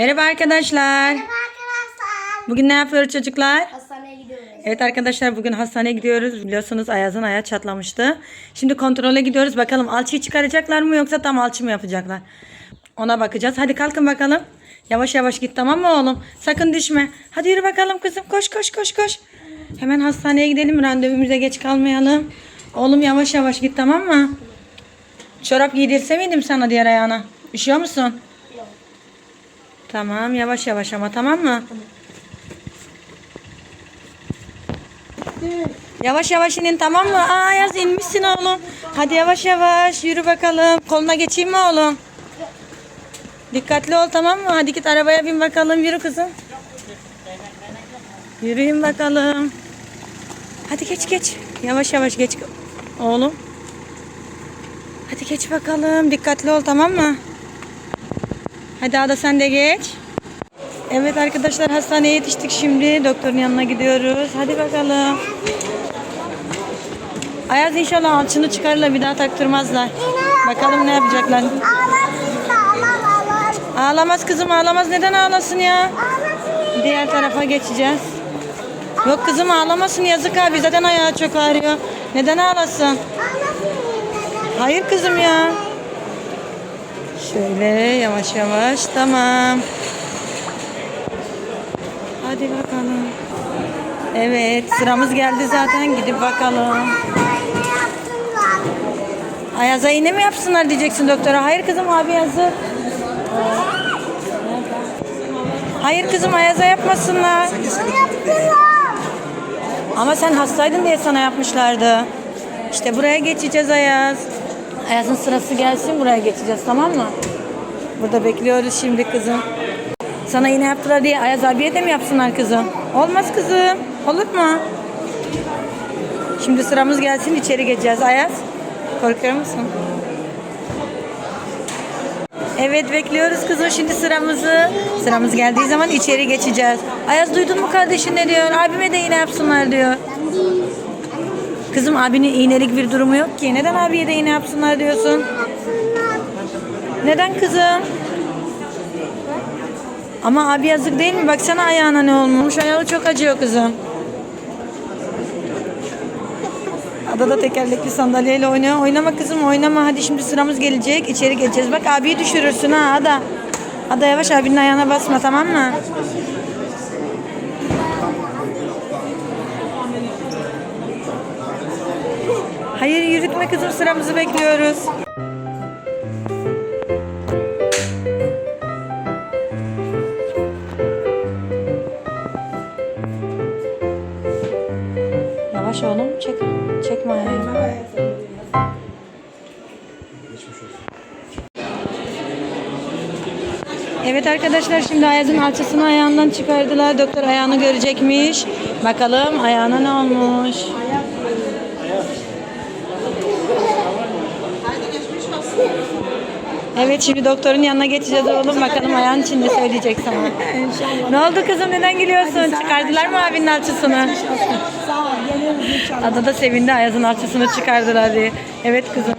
Merhaba arkadaşlar. Merhaba arkadaşlar. Bugün ne yapıyoruz çocuklar? Hastaneye gidiyoruz. Evet arkadaşlar bugün hastaneye gidiyoruz. Biliyorsunuz Ayaz'ın ayağı çatlamıştı. Şimdi kontrole gidiyoruz. Bakalım alçıyı çıkaracaklar mı yoksa tam alçı mı yapacaklar? Ona bakacağız. Hadi kalkın bakalım. Yavaş yavaş git tamam mı oğlum? Sakın düşme. Hadi yürü bakalım kızım. Koş koş koş koş. Hemen hastaneye gidelim. Randevumuza geç kalmayalım. Oğlum yavaş yavaş git tamam mı? Çorap giydirse miydim sana diğer ayağına? Üşüyor musun? Tamam yavaş yavaş ama tamam mı? Yavaş yavaş inin tamam mı? Aa Ayaz inmişsin oğlum. Hadi yavaş yavaş yürü bakalım. Koluna geçeyim mi oğlum? Dikkatli ol tamam mı? Hadi git arabaya bin bakalım. Yürü kızım. Yürüyün bakalım. Hadi geç geç. Yavaş yavaş geç oğlum. Hadi geç bakalım. Dikkatli ol tamam mı? Hadi Ada sen de geç. Evet arkadaşlar hastaneye yetiştik şimdi. Doktorun yanına gidiyoruz. Hadi bakalım. Ayaz inşallah alçını çıkarırlar bir daha taktırmazlar. Bakalım ne yapacaklar. Ağlamaz kızım ağlamaz. Neden ağlasın ya? Diğer tarafa geçeceğiz. Yok kızım ağlamasın yazık abi. Zaten ayağı çok ağrıyor. Neden? Ağlasın. Hayır kızım ya. Şöyle yavaş yavaş tamam. Hadi bakalım. Evet sıramız geldi zaten gidip bakalım. Ayaz'a iğne mi yapsınlar diyeceksin doktora. Hayır kızım abi yazık. Hayır kızım Ayaz'a yapmasınlar. Ama sen hastaydın diye sana yapmışlardı. İşte buraya geçeceğiz Ayaz. Ayaz'ın sırası gelsin buraya geçeceğiz tamam mı? Burada bekliyoruz şimdi kızım. Sana iğne yaptılar diye Ayaz abiye de mi yapsınlar kızım? Olmaz kızım. Olur mu? Şimdi sıramız gelsin içeri geçeceğiz. Ayaz korkuyor musun? Evet bekliyoruz kızım şimdi sıramızı. Sıramız geldiği zaman içeri geçeceğiz. Ayaz duydun mu kardeşin ne diyor? Abime de iğne yapsınlar diyor. Kızım abinin iğnelik bir durumu yok ki. Neden abiye de iğne yapsınlar diyorsun? Neden kızım? Ama abi yazık değil mi? Baksana ayağına ne olmuş. Ayağı çok acıyor kızım. Ada da tekerlekli sandalyeyle oynuyor. Oynama kızım oynama. Hadi şimdi sıramız gelecek. İçeri geçeceğiz. Bak abiyi düşürürsün ha Ada. Ada yavaş abinin ayağına basma tamam mı? Hayır yürütme kızım sıramızı bekliyoruz. Yavaş oğlum çek. Çekme ayağını. Evet arkadaşlar şimdi Ayaz'ın alçısını ayağından çıkardılar. Doktor ayağını görecekmiş. Bakalım ayağına ne olmuş. Evet şimdi doktorun yanına geçeceğiz oğlum. Bakalım ayağın için ne söyleyecek sana. Ne oldu kızım neden gülüyorsun? Çıkardılar mı abinin alçısını? Sağ ol. Geliyoruz inşallah. Sevindi Ayaz'ın alçısını çıkardılar diye. Evet kızım.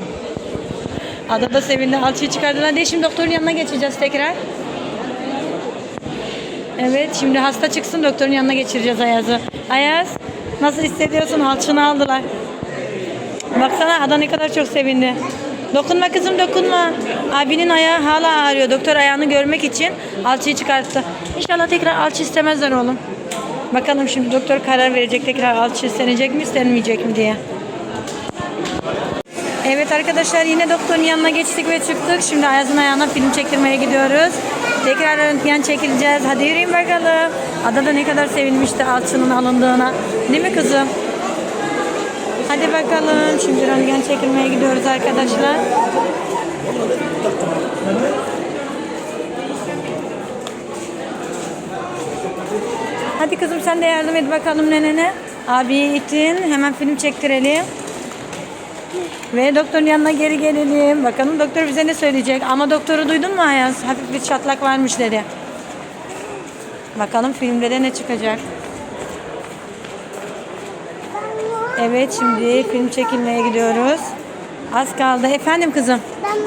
Ada da sevindi alçıyı çıkardılar diye. Şimdi doktorun yanına geçeceğiz tekrar. Evet şimdi hasta çıksın doktorun yanına geçireceğiz Ayaz'ı. Ayaz nasıl hissediyorsun? Alçını aldılar. Baksana Ada ne kadar çok sevindi. Dokunma kızım dokunma. Abinin ayağı hala ağrıyor. Doktor ayağını görmek için alçıyı çıkarttı. İnşallah tekrar alçı istemezler oğlum. Bakalım şimdi doktor karar verecek tekrar alçı istenecek mi istenmeyecek mi diye. Evet arkadaşlar yine doktorun yanına geçtik ve çıktık. Şimdi Ayaz'ın ayağına film çektirmeye gidiyoruz. Tekrar röntgen çekileceğiz. Hadi yürüyün bakalım. Ada da ne kadar sevinmişti alçının alındığına. Değil mi kızım? Hadi bakalım. Şimdi röntgen çekilmeye gidiyoruz arkadaşlar. Hadi kızım sen de yardım et bakalım nenene. Abiyi itin. Hemen film çektirelim. Ve doktorun yanına geri gelelim. Bakalım doktor bize ne söyleyecek. Ama doktoru duydun mu Ayaz? Hafif bir çatlak varmış dedi. Bakalım filmde de ne çıkacak. Evet şimdi film çekilmeye gidiyoruz. Az kaldı. Efendim kızım. Ben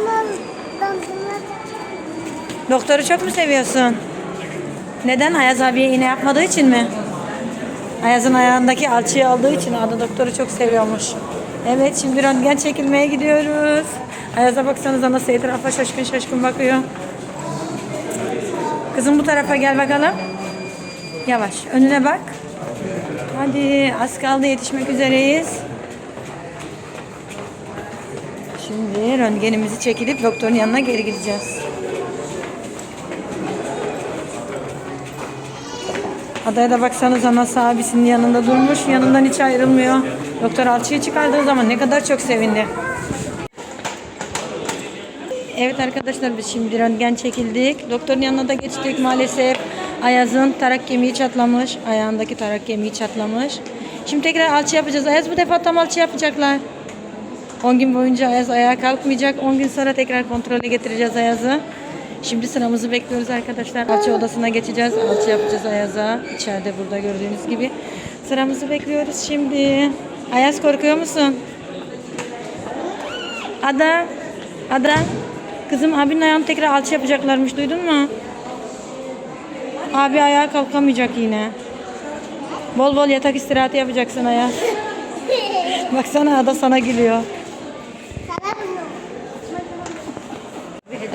Doktoru çok mu seviyorsun? Neden? Ayaz abiye iğne yapmadığı için mi? Ayaz'ın ayağındaki alçıyı aldığı için Ada doktoru çok seviyormuş. Evet şimdi röntgen çekilmeye gidiyoruz. Ayaz'a baksanıza nasıl etrafa şaşkın şaşkın bakıyor. Kızım bu tarafa gel bakalım. Yavaş önüne bak. Hadi az kaldı yetişmek üzereyiz. Şimdi röntgenimizi çekilip doktorun yanına geri gideceğiz. Adaya da baksanıza nasıl abisinin yanında durmuş. Yanından hiç ayrılmıyor. Doktor alçıyı çıkardığı zaman ne kadar çok sevindi. Evet arkadaşlar biz şimdi röntgen çekildik. Doktorun yanına da geçtik maalesef. Ayaz'ın tarak kemiği çatlamış. Ayağındaki tarak kemiği çatlamış. Şimdi tekrar alçı yapacağız. Ayaz bu defa tam alçı yapacaklar. 10 gün boyunca Ayaz ayağa kalkmayacak. 10 gün sonra tekrar kontrole getireceğiz Ayaz'ı. Şimdi sıramızı bekliyoruz arkadaşlar. Alçı odasına geçeceğiz. Alçı yapacağız Ayaz'a. İçeride burada gördüğünüz gibi. Sıramızı bekliyoruz şimdi. Ayaz korkuyor musun? Ada. Ada. Kızım abinin ayağını tekrar alçı yapacaklarmış. Duydun mu? Abi ayağa kalkamayacak yine. Bol bol yatak istirahati yapacaksın Ayaz. Baksana Ada sana gülüyor.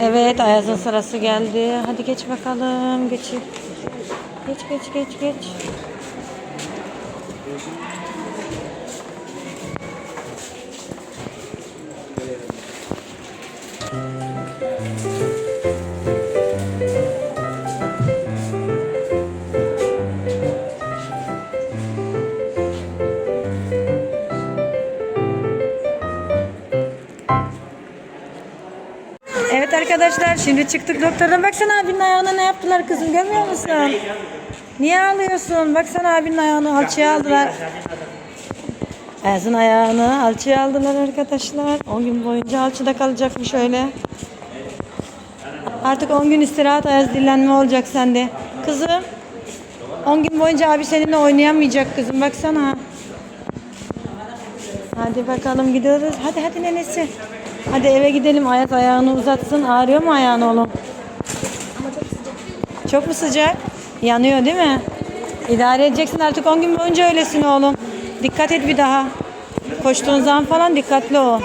Evet Ayaz'ın sırası geldi. Hadi geç bakalım. Geç. Geç geç geç geç. Evet arkadaşlar şimdi çıktık doktordan. Baksana abinin ayağına ne yaptılar kızım görmüyor musun? Niye ağlıyorsun? Baksana abinin ayağını alçıya aldılar. Ayaz'ın ayağını alçıya aldılar arkadaşlar. 10 gün boyunca alçıda kalacakmış öyle. Artık 10 gün istirahat Ayaz dinlenme olacak sende. Kızım 10 gün boyunca abi seninle oynayamayacak kızım baksana. Hadi bakalım gidiyoruz. Hadi hadi nenesi. Hadi eve gidelim. Ayaz ayağını uzatsın. Ağrıyor mu ayağın oğlum? Çok mu sıcak? Yanıyor değil mi? İdare edeceksin artık 10 gün boyunca öylesin oğlum. Dikkat et bir daha. Koştuğun zaman falan dikkatli ol.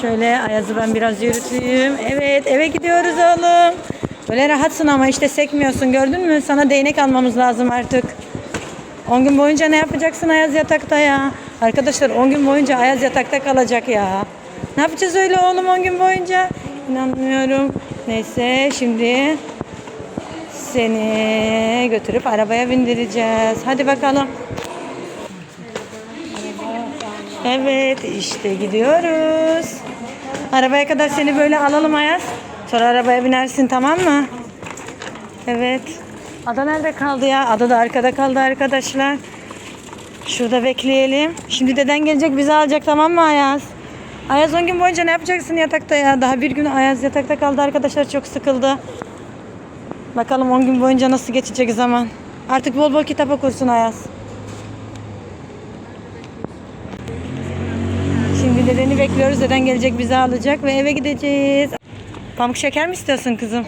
Şöyle Ayaz'ı ben biraz yürüteyim. Evet eve gidiyoruz oğlum. Böyle rahatsın ama işte sekmiyorsun gördün mü? Sana değnek almamız lazım artık. 10 gün boyunca ne yapacaksın Ayaz yatakta ya? Arkadaşlar 10 gün boyunca Ayaz yatakta kalacak ya. Ne yapacağız öyle oğlum 10 gün boyunca? İnanmıyorum. Neyse şimdi seni götürüp arabaya bindireceğiz. Hadi bakalım. Evet işte gidiyoruz. Arabaya kadar seni böyle alalım Ayaz. Sonra arabaya binersin tamam mı? Evet. Ada nerede kaldı ya? Ada da arkada kaldı arkadaşlar. Şurada bekleyelim. Şimdi deden gelecek bizi alacak tamam mı Ayaz? Ayaz 10 gün boyunca ne yapacaksın yatakta ya? Daha bir gün Ayaz yatakta kaldı arkadaşlar çok sıkıldı. Bakalım 10 gün boyunca nasıl geçecek zaman. Artık bol bol kitap okursun Ayaz. Şimdi dedeni bekliyoruz. Deden gelecek bizi alacak ve eve gideceğiz. Pamuk şeker mi istiyorsun kızım?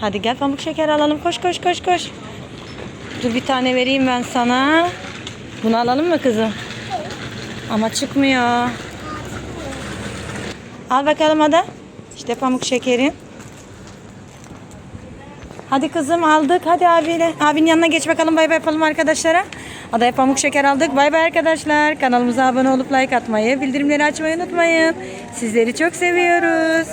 Hadi gel pamuk şeker alalım. Koş koş koş koş. Dur bir tane vereyim ben sana. Bunu alalım mı kızım? Ama çıkmıyor. Al bakalım Ada. İşte pamuk şekerin. Hadi kızım aldık. Hadi abiyle. Abinin yanına geç bakalım. Bay bay yapalım arkadaşlara. Adaya pamuk şeker aldık. Bay bay arkadaşlar. Kanalımıza abone olup like atmayı, bildirimleri açmayı unutmayın. Sizleri çok seviyoruz.